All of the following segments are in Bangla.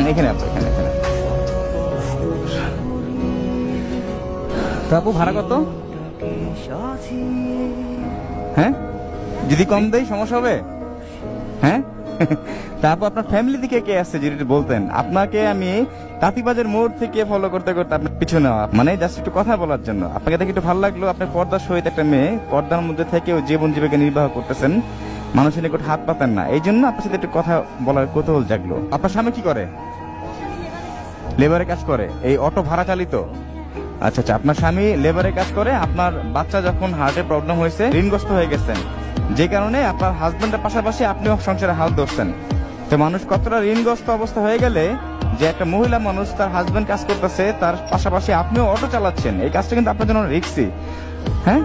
এখানে আপু এখানে এখানে। আপু, ভাড়া কত? হ্যাঁ? যদি কম দেয় সমস্যা হবে? হ্যাঁ? তারপর আপনার ফ্যামিলি থেকে কে আসছে যদি বলতেন? আপনাকে আমি তাঁতিবাজের মোড় থেকে ফলো করতে করতে আপনার পিছু নেওয়া মানে জাস্ট একটু কথা বলার জন্য। আপনাকে দেখে একটু ভালো লাগল, আপনার পর্দার সহিত একটা মেয়ে, পর্দার মধ্যে থেকেও জীবন জীবিকা নির্বাহ করতেছেন। মানুষের নিকট হাত পাতেন না। এই জন্য আপনার সাথে একটু কথা বলার কৌতূহল জাগলো। আপনার স্বামী কি করে? লেবারে কাজ করে। এই অটো ভাড়া চালিত? আচ্ছা আচ্ছা আপনার স্বামী লেবারে কাজ করে। আপনার বাচ্চা যখন হার্টের প্রবলেম হয়েছে, ঋণগ্রস্ত হয়ে গেছেন। যে কারণে আপনার হাজবেন্ডের পাশাপাশি আপনিও সংসারে হাল ধরছেন। তো মানুষ কতটা ঋণগ্রস্ত অবস্থা হয়ে গেলে যে একটা মহিলা মানুষ তার হাজবেন্ড কাজ করতেছে, তার পাশাপাশি আপনিও অটো চালাচ্ছেন? এই কাজটা কিন্তু আপনার জন্য রিক্সি হ্যাঁ?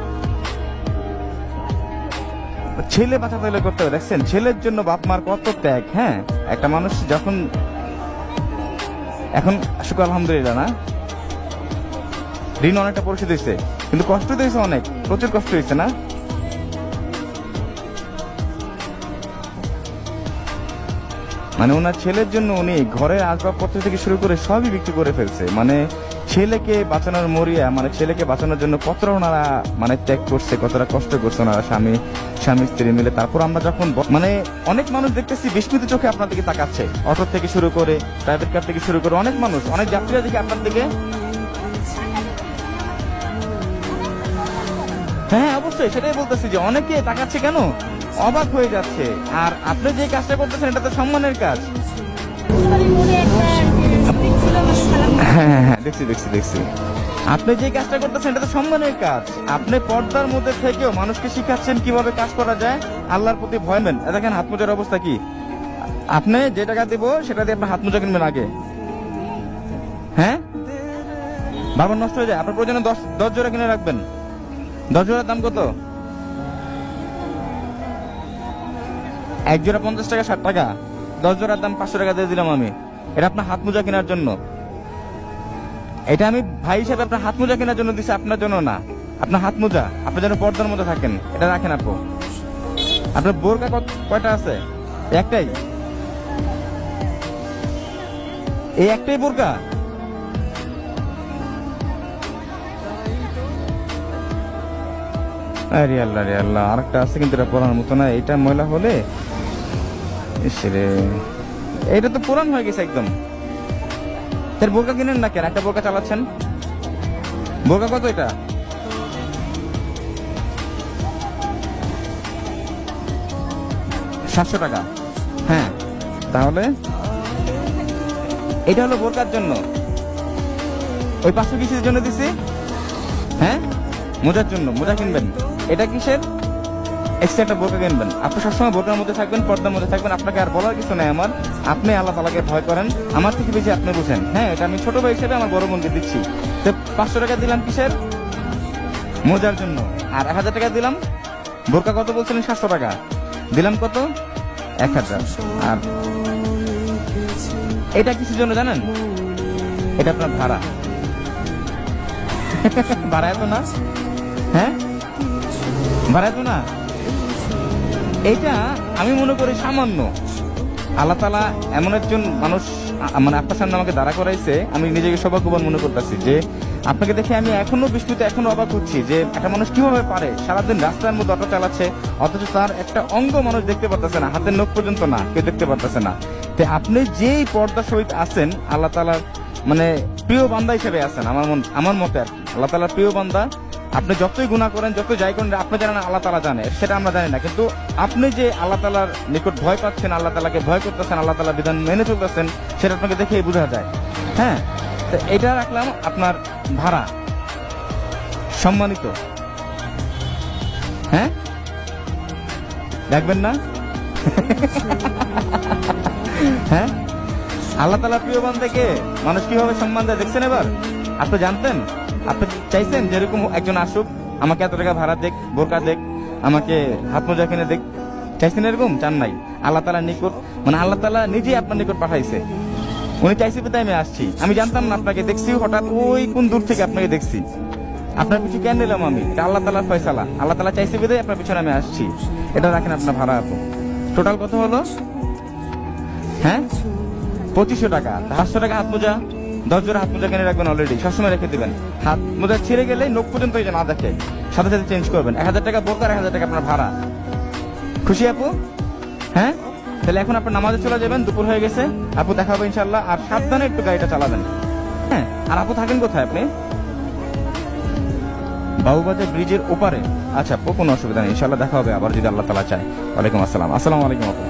ছেলে বাঁচাতে হলে করতে হবে। দেখছেন, ছেলের জন্য বাপ মার কত ত্যাগ হ্যাঁ? একটা মানুষ যখন এখন শুক্র আলহামদুলিল্লাহ, না? ঋণ অনেকটা পরিশোধ হয়েছে, কিন্তু কষ্ট দিয়েছে অনেক। প্রচুর কষ্ট হয়েছে, না? মানে ওনার ছেলের জন্য উনি ঘরের আসবাবপত্র থেকে শুরু করে সবই বিক্রি করে ফেলছে। মানে ছেলেকে বাঁচানোর মরিয়া মানে ছেলেকে বাঁচানোর জন্য কতটা ওনারা মানে ত্যাগ করছে, কতটা কষ্ট করছে ওনারা স্বামী স্বামী, স্ত্রী মিলে। তারপর আমরা যখন মানে অনেক মানুষ দেখতেছি বিস্মিত চোখে আপনার দিকে তাকাচ্ছে। অটো থেকে শুরু করে প্রাইভেট কার থেকে শুরু করে অনেক মানুষ, অনেক যাত্রীরা দিকে আপনার দিকে। হ্যাঁ অবশ্যই, সেটাই বলতেছি যে অনেকে তাকাচ্ছে কেন? অবাক হয়ে যাচ্ছে। আর আপনি যে কাজটা করতেছেন, এটা তো সম্মানের কাজ। হ্যাঁ হ্যাঁ, হ্যাঁ দেখছি দেখছি দেখছি। আপনি যে কাজটা করতেছেন এটা তো সম্মানের কাজ। আপনি পর্দার মধ্যে থেকেও মানুষকে শিখাচ্ছেন কীভাবে কাজ করা যায়। আল্লাহর প্রতি ভয় নেন। দেখেন হাত মোজার অবস্থা কি? আপনি যে টাকা দিব সেটা দিয়ে আপনার হাত মোজা কিনবেন আগে। হ্যাঁ? বাবার নষ্ট হয়ে যায়। আপনার প্রয়োজনে দশ দশ জোড়া কিনে রাখবেন। দশ জোড়ার দাম কত? এক জোড়া পঞ্চাশ টাকা ষাট টাকা। দশ জোড়ার দাম পাঁচশো টাকা দিয়ে দিলাম আমি। এটা আপনার হাত মোজা কেনার জন্য। এটা আমি ভাই হিসাবে আপনার হাত মোজা কেনার জন্য দিছি, আপনার জন্য না। আপনার হাত মোজা আপনি যেন পর্দার মধ্যে থাকেন, এটা রাখেন আপু। আপনার বোরকা কয়টা আছে? একটাই? এই একটাই বোরকা? আরে আল্লাহ রে আল্লাহ, আরেকটা আছে কিন্তু এটা পড়ার মতো না, এটা ময়লা হলে? এটা তো পুরান হয়ে গেছে একদম। তার বোরকা কিনেন না কেন? একটা বোরকা চালাচ্ছেন? বোরকা কত এটা? সাতশো টাকা। হ্যাঁ তাহলে? এটা হলো বোরকার জন্য। ওই পাঁচশো কিসের জন্য দিছি। হ্যাঁ মোজার জন্য, মোজা কিনবেন। এটা কিসের? এক্সট্রা একটা বোরকা কিনবেন। আপনি সবসময় বোরকার মধ্যে থাকবেন, পর্দার মধ্যে থাকবেন, আপনাকে আর বলার কিছু নাই আমার। আপনি আল্লাহ তালাকে ভয় করেন। আমার থেকে বেশি আপনি বুঝেন। হ্যাঁ এটা আমি ছোট ভাই হিসেবে আমার বড় বোনকে দিচ্ছি। তো পাঁচশো টাকা দিলাম কিসের? মোজার জন্য। আর এক হাজার টাকা দিলাম। বোরকা কত বলছিলেন? সাতশো টাকা। দিলাম কত? এক হাজার। আর এটা কিসের জন্য জানেন? এটা আপনার ভাড়া। ভাড়া এত না? হ্যাঁ? ভাড়া এত না? এইটা আমি মনে করি সামান্য। আল্লাহ তালা এমন একজন মানুষ মানে আপনার সামনে আমাকে দাঁড়া করাইছে, আমি নিজেকে সৌভাগ্যবান মনে করতেছি যে, আপনাকে দেখে আমি এখনও বিস্মিত, এখনও অবাক হচ্ছি যে একটা মানুষ কীভাবে পারে? সারাদিন রাস্তার মধ্যে অটো চালাচ্ছে, অথচ তার একটা অঙ্গ মানুষ দেখতে পারতেছে না, হাতের নখ পর্যন্ত না, কেউ দেখতে পারতেছে না। তো আপনি যেই পর্দা সহিত আছেন, আল্লাহ তালার মানে প্রিয় বান্দা হিসেবে আছেন, আমার মন আমার মতে আর কি। আল্লাহ তালার প্রিয় বান্দা আপনি যতই গুণা করেন যত যাই করেন, আপনি জানেন আল্লাহ তালা জানে, সেটা আমরা জানি না। কিন্তু আপনি যে আল্লাহ তালার নিকট ভয় পাচ্ছেন, আল্লাহ তালাকে ভয় করতেছেন, আল্লাহ তালা বিধান মেনে চলতেছেন, সেটা আপনাকে দেখেই বোঝা যায়। হ্যাঁ? তো এটা রাখলাম আপনার ভাড়া। সম্মানিত। হ্যাঁ? রাখবেন না? হ্যাঁ? আল্লাহ তালা প্রিয় বান্দাকে মানুষ কীভাবে সম্মান দেয়, দেখছেন এবার? আপনি জানতেন? আপনি চাইছেন যেরকম একজন আসুক, আমাকে এত টাকা ভাড়া দেখ, বোরকা দেখ, আমাকে হাত মোজা কিনে দেখ, চাইছেন এরকম? চান নাই। আল্লাহ তালা নিকট মানে আল্লাহ তালা নিজেই আপনার নিকট পাঠাইছে। উনি চাইছে বিধায় আমি আসছি? আমি জানতাম না আপনাকে, দেখছি হঠাৎ ওই কোন দূর থেকে আপনাকে দেখছি। আপনার পিছু কেন নিলাম আমি? এটা আল্লাহ তালার ফয়সালা। আল্লাহ তালা চাইছে বিধায় আপনার পিছনে আমি আসছি? এটা রাখেন আপনার ভাড়া আপু। টোটাল কত হলো? হ্যাঁ? পঁচিশশো টাকা। পাঁচশো টাকা হাত মোজা? দশ জোড়া হাত মোজা কিনে রাখবেন অলরেডি সবসময় রেখে দেবেন। হাত মোজা ছিঁড়ে গেলে নোক পর্যন্ত এই যে না দেখে, সাথে সাথে চেঞ্জ করবেন। এক হাজার টাকা বোকার এক হাজার টাকা আপনার ভাড়া। খুশি আপু? হ্যাঁ? তাহলে এখন আপনার নামাজে চলে যাবেন, দুপুর হয়ে গেছে। আপু দেখা হবে ইনশাল্লাহ আর সাবধানে একটু গাড়িটা চালাবেন। হ্যাঁ আর আপু থাকেন কোথায় আপনি? বাবুবাজার ব্রিজের ওপারে। আচ্ছা আপু, কোনো অসুবিধা নেই ইনশাল্লাহ দেখা হবে আবার যদি আল্লাহ তালা চায়। ওয়ালাইকুম আসসালাম। আসসালামু আলাইকুম আপু।